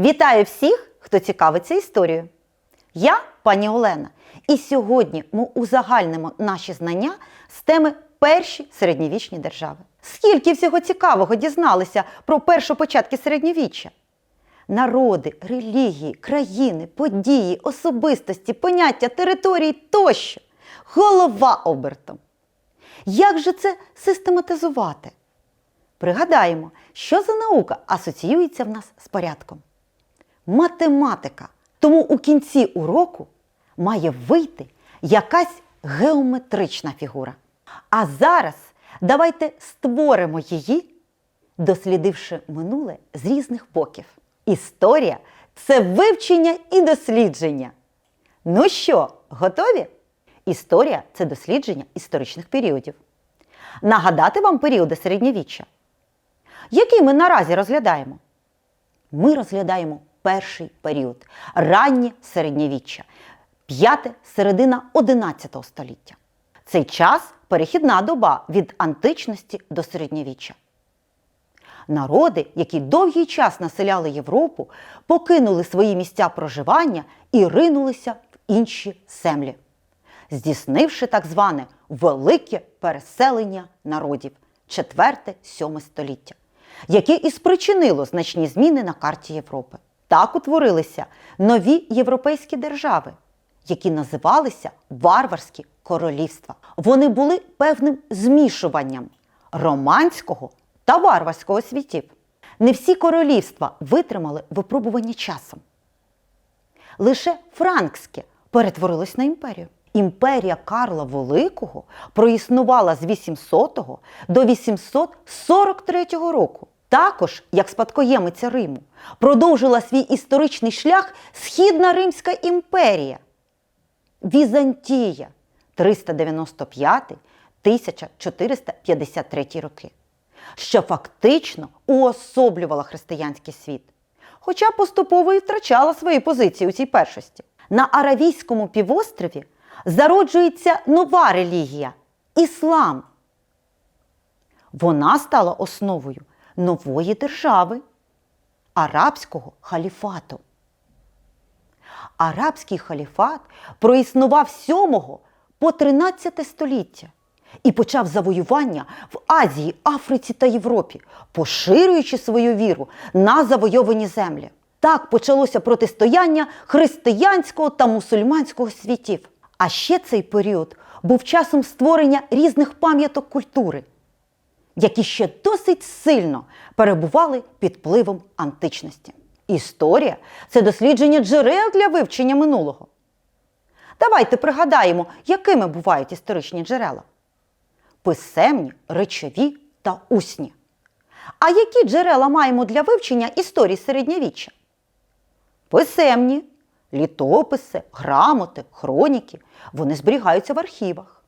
Вітаю всіх, хто цікавиться історією. Я пані Олена, і сьогодні ми узагальнимо наші знання з теми перші середньовічні держави. Скільки всього цікавого дізналися про першопочатки середньовіччя? Народи, релігії, країни, події, особистості, поняття, території тощо. Голова обертом. Як же це систематизувати? Пригадаємо, що за наука асоціюється в нас з порядком. Математика. Тому у кінці уроку має вийти якась геометрична фігура. А зараз давайте створимо її, дослідивши минуле з різних боків. Історія це вивчення і дослідження. Ну що, готові? Історія це дослідження історичних періодів. Нагадати вам періоди середньовіччя. Який ми наразі розглядаємо? Ми розглядаємо перший період раннє середньовіччя, п'яте середина 11 століття. Цей час перехідна доба від античності до середньовіччя. Народи, які довгий час населяли Європу, покинули свої місця проживання і ринулися в інші землі, здійснивши так зване велике переселення народів 4-7 століття, яке і спричинило значні зміни на карті Європи. Так утворилися нові європейські держави, які називалися варварські королівства. Вони були певним змішуванням романського та варварського світів. Не всі королівства витримали випробування часом. Лише франкське перетворилось на імперію. Імперія Карла Великого проіснувала з 800 до 843 року. Також, як спадкоємиця Риму, продовжила свій історичний шлях Східна Римська імперія. Візантія 395-1453 роки, що фактично уособлювала християнський світ, хоча поступово і втрачала свої позиції у цій першості. На Аравійському півострові зароджується нова релігія іслам. Вона стала основою нової держави арабського халіфату. Арабський халіфат проіснував з 7 по 13 століття і почав завоювання в Азії, Африці та Європі, поширюючи свою віру на завойовані землі. Так почалося протистояння християнського та мусульманського світів. А ще цей період був часом створення різних пам'яток культури, які ще досить сильно перебували під впливом античності. Історія це дослідження джерел для вивчення минулого. Давайте пригадаємо, якими бувають історичні джерела: писемні, речові та усні. А які джерела маємо для вивчення історії середньовіччя? Писемні, літописи, грамоти, хроніки. Вони зберігаються в архівах.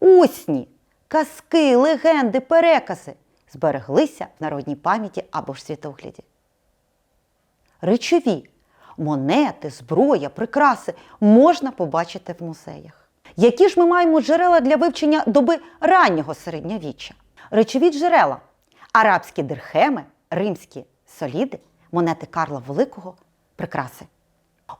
Усні казки, легенди, перекази збереглися в народній пам'яті або ж світогляді. Речові монети, зброя, прикраси можна побачити в музеях. Які ж ми маємо джерела для вивчення доби раннього середньовіччя? Речові джерела арабські дирхеми, римські соліди, монети Карла Великого, прикраси.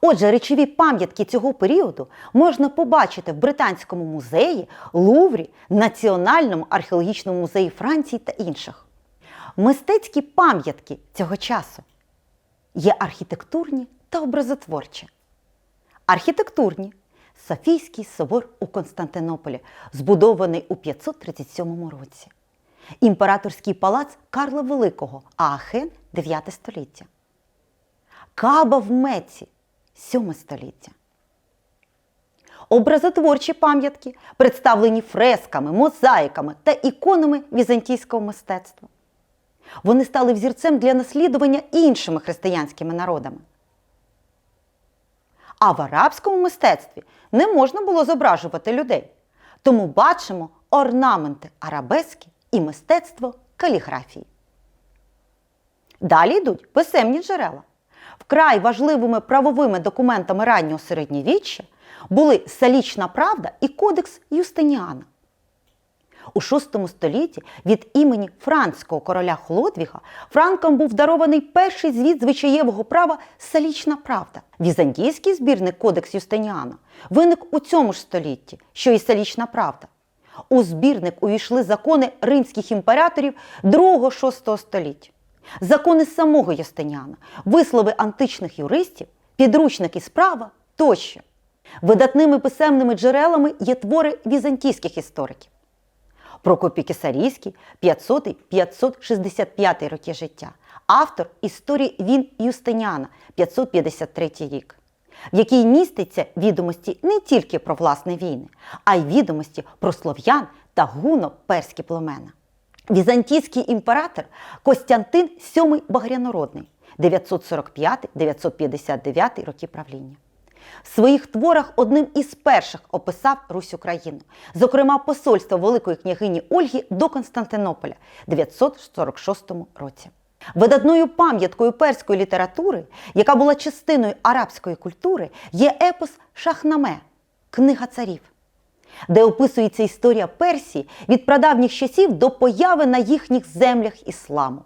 Отже, речові пам'ятки цього періоду можна побачити в Британському музеї, Луврі, Національному археологічному музеї Франції та інших. Мистецькі пам'ятки цього часу є архітектурні та образотворчі. Архітектурні Софійський собор у Константинополі, збудований у 537 році. Імператорський палац Карла Великого, Аахен 9 століття. Каба в Меці 7 століття. Образотворчі пам'ятки представлені фресками, мозаїками та іконами візантійського мистецтва. Вони стали взірцем для наслідування іншими християнськими народами. А в арабському мистецтві не можна було зображувати людей. Тому бачимо орнаменти арабески і мистецтво каліграфії. Далі йдуть писемні джерела. Вкрай важливими правовими документами раннього середньовіччя були Салічна правда і Кодекс Юстиніана. У VI столітті від імені францького короля Хлодвіга Франкам був дарований перший звіт звичаєвого права Салічна правда. Візантійський збірник Кодекс Юстиніана виник у цьому ж столітті, що і Салічна правда. У збірник увійшли закони римських імператорів 2-6 століття, закони самого Юстиніана, вислови античних юристів, підручники справа тощо. Видатними писемними джерелами є твори візантійських істориків. Прокопій Кисарійський 500-565 роки життя, автор історії Він Юстиніана 553 рік, в якій міститься відомості не тільки про власні війни, а й відомості про слов'ян та гуно-перські племена. Візантійський імператор Костянтин VII Багрянородний 945-959 роки правління. В своїх творах одним із перших описав Русь Україну, зокрема посольство Великої княгині Ольги до Константинополя в 946 році. Видатною пам'яткою перської літератури, яка була частиною арабської культури, є епос Шахнаме Книга царів, де описується історія Персії від прадавніх часів до появи на їхніх землях ісламу.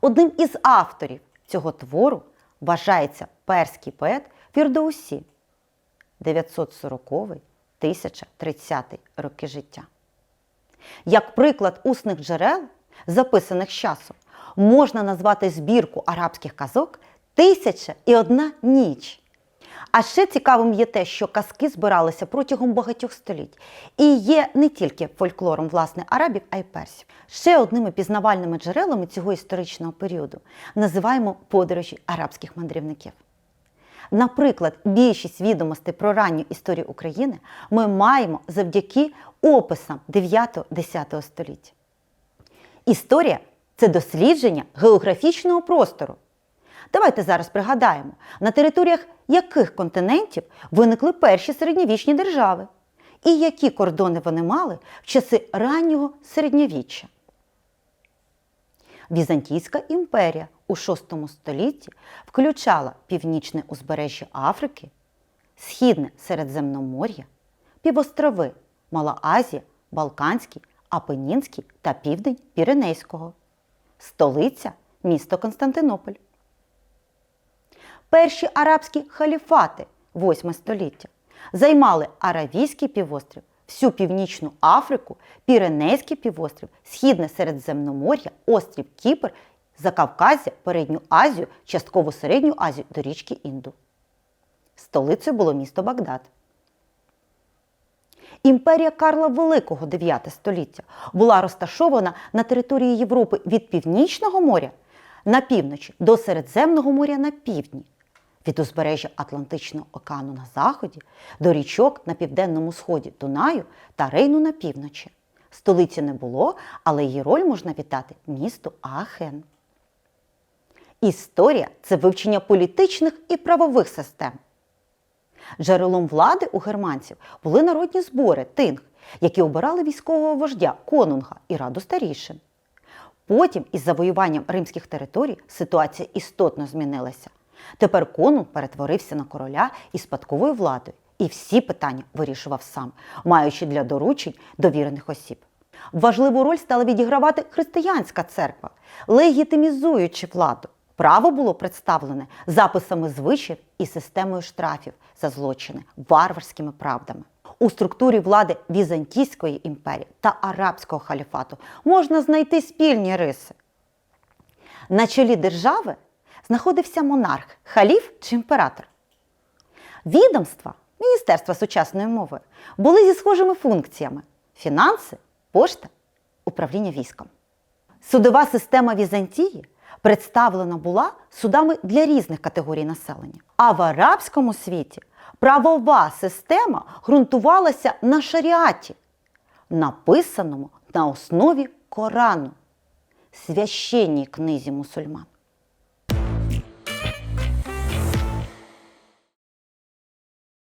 Одним із авторів цього твору вважається перський поет Фірдоусі 940-1030 роки життя. Як приклад усних джерел, записаних часом, можна назвати збірку арабських казок Тисяча і одна ніч. А ще цікавим є те, що казки збиралися протягом багатьох століть і є не тільки фольклором власне арабів, а й персів. Ще одними пізнавальними джерелами цього історичного періоду називаємо подорожі арабських мандрівників. Наприклад, більшість відомостей про ранню історію України ми маємо завдяки описам 9-10 століття. Історія це дослідження географічного простору. Давайте зараз пригадаємо, на територіях яких континентів виникли перші середньовічні держави, і які кордони вони мали в часи раннього середньовіччя. Візантійська імперія у VI столітті включала північне узбережжя Африки, Східне Середземномор'я, півострови Мала Азія, Балканський, Апенінський та південь Піренейського, столиця місто Константинополь. Перші арабські халіфати 8 століття займали Аравійський півострів, всю Північну Африку, Піренейський півострів, Східне Середземномор'я, острів Кіпр, Закавказя, Передню Азію, частково Середню Азію до річки Інду. Столицею було місто Багдад. Імперія Карла Великого 9 століття була розташована на території Європи від Північного моря на півночі до Середземного моря на півдні, від узбережжя Атлантичного океану на заході до річок на південному сході Дунаю та Рейну на півночі. Столиці не було, але її роль можна вітати місту Аахен. Історія це вивчення політичних і правових систем. Джерелом влади у германців були народні збори тинг, які обирали військового вождя конунга і раду старішин. Потім, із завоюванням римських територій, ситуація істотно змінилася. Тепер конунг перетворився на короля із спадковою владою, і всі питання вирішував сам, маючи для доручень довірених осіб. Важливу роль стала відігравати християнська церква, легітимізуючи владу. Право було представлене записами звичаїв і системою штрафів за злочини, варварськими правдами. У структурі влади Візантійської імперії та Арабського халіфату можна знайти спільні риси. На чолі держави знаходився монарх, халіф чи імператор. Відомства, Міністерства сучасної мови, були зі схожими функціями: фінанси, пошта, управління військом. Судова система Візантії представлена була судами для різних категорій населення. А в арабському світі правова система ґрунтувалася на шаріаті, написаному на основі Корану, священній книзі мусульман.